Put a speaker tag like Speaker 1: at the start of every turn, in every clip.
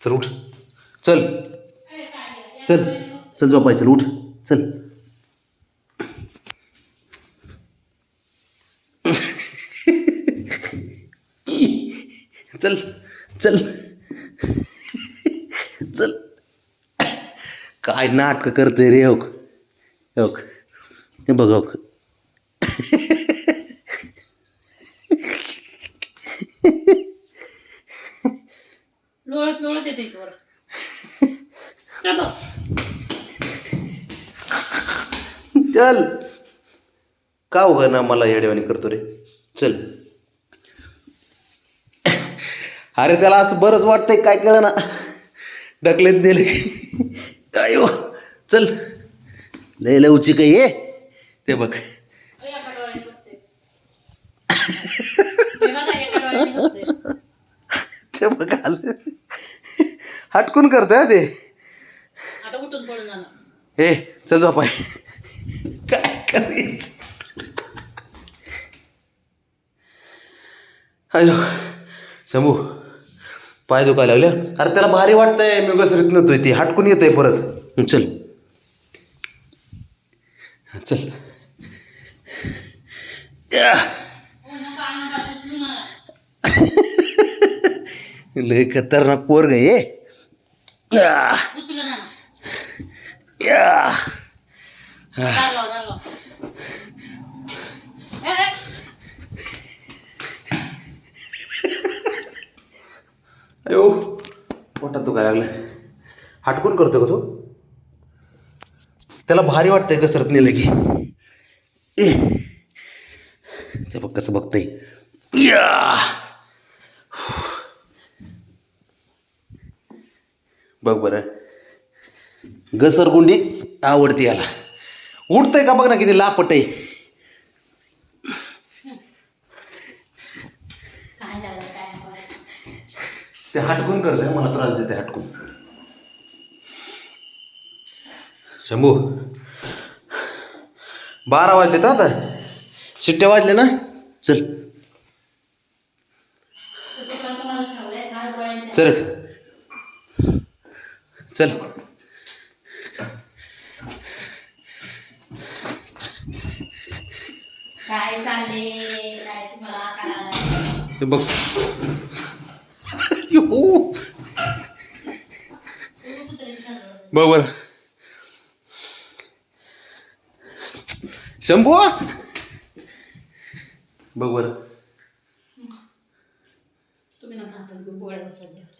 Speaker 1: चल उठ. चल. चल. चल झोपाय चल उठ. चल. चल चल. चल. काय नाटक करते रे ओक ओक हे बघ ओक
Speaker 2: लोळत लोळत येते इथवर.
Speaker 1: चल. का उगा ना मला येडेवाणी करतो रे? चल. अरे त्याला असं बरंच वाटतंय काय केलं ना. ढकलेत दिले काय हो? चल. लय लवची काय ये. ते बघ. ते बघ आलं. हटकून करतोय ते.
Speaker 2: आता उठून पडून जाणार.
Speaker 1: हे चल झोपाय काय करायचं अयो शंभू पाय दुखायला लागले. अरे त्याला भारी वाटतंय मी घसरीत नव्हतोय ती. हटकून येतंय परत. चल. चल. या. लय खतरनाक पोरग आहे अयो पोटात दुखायला लागलं. हटकून करतो का तू? त्याला भारी वाटतंय कसरत नेलं की. ए. ते बघ कसं बघतंय. या. बघ बरं. घसरगुंडी आवडते याला. उठतंय का बघ ना किती लापट आहे. ते हटकून करतोय मला त्रास देते हटकून. शंभू. बारा वाजले तर आता. शिट्ट्या वाजले ना? चल. चल. चल.
Speaker 2: काय चालले काय तुम्हाला करायला
Speaker 1: बघ. यो. बघ बर शंभू. बघ बर
Speaker 2: तुम्ही नका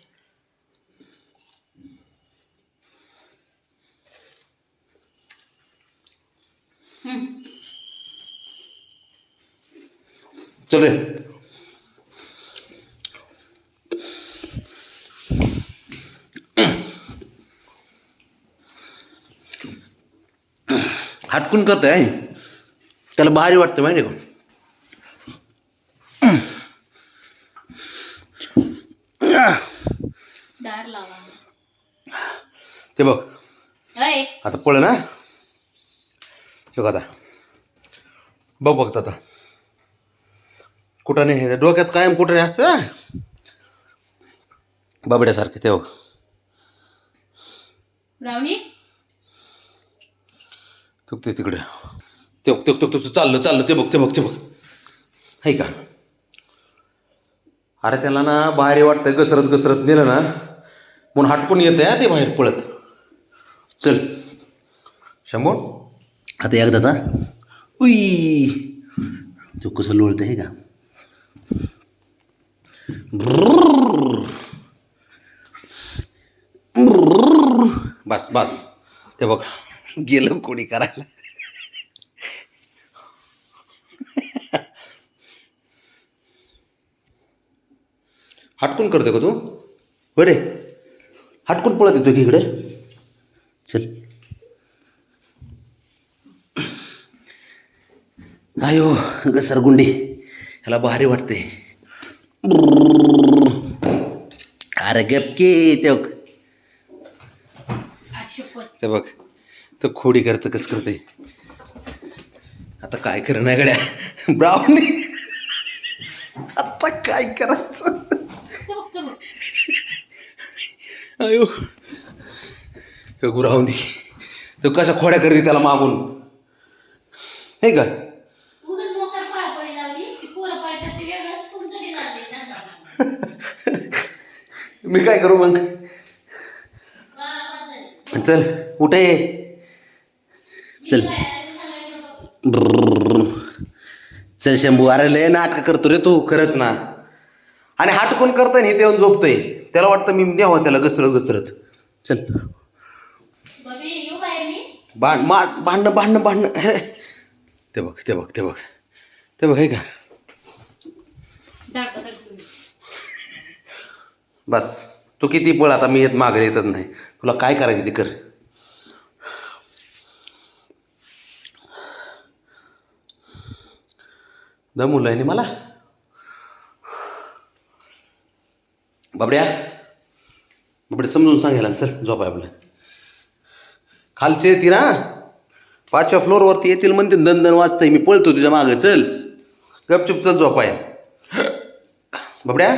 Speaker 1: चल। रे हटकून करतोय आहे. त्याला भारी वाटतं माहिती का? ते बघ. आता पळ ना बघ आता. बघ बघत आता. कुठं नाही हे डोक्यात कायम कुठं नाही असतं? बाबड्यासारखे ते बघ
Speaker 2: रावणी?
Speaker 1: तुक ते तिकडे. ते बघ तुक तुक तुक चाललं चाललं ते बघ ते बघ ते बघ. आहे का? अरे त्याला ना बाहेर वाटतं घसरत घसरत नेलं ना म्हणून हटकून येतं आहे ते बाहेर पळत. चल. शंभो आता एकदाचा उई. तो कसं लोळतं आहे का? बस बस. ते बघ गेलं कोणी करायला. हटकून करतो का तू? बरे हटकून पळत येतो की इकडे? चल. आयो घसरगुंडी. ह्याला भारी वाटते. अरे गपके ते बघ.
Speaker 2: अशुपत.
Speaker 1: ते बघ. तो खोडी करतं कसं करते आता काय नाही गड्या? ब्राऊनी आता काय करायचं?
Speaker 2: ते ते
Speaker 1: अयो गुरावणी तो कसा खोड्या करते त्याला मागून? हे का? मी काय करू मग? चल कुठे चल.
Speaker 2: आहे,
Speaker 1: चल शंभू अरे लय नाटक करतो रे तू खरंच ना आणि हाटकून करतोय हे ते येऊन झोपतंय त्याला वाटतं मी न्यावं त्याला घसरत घसरत चल भांड मा भांडणं भांडणं भांडणं ते बघ ते बघ ते बघ ते बघ हे का बस. तू किती पळ आता मी येत मागे येतच नाही. तुला काय करायचं ते कर. दमवलं आहे मला? बाबड्या बाबड्या समजून सांगायला चल झोप आहे आपलं. खालचे येतील हां? पाचव्या फ्लोअरवरती येतील म्हणते दंदन दन वाजतंय मी पळतो तुझ्या मागं चल. गपचूप चल झोप आहे. बाबड्या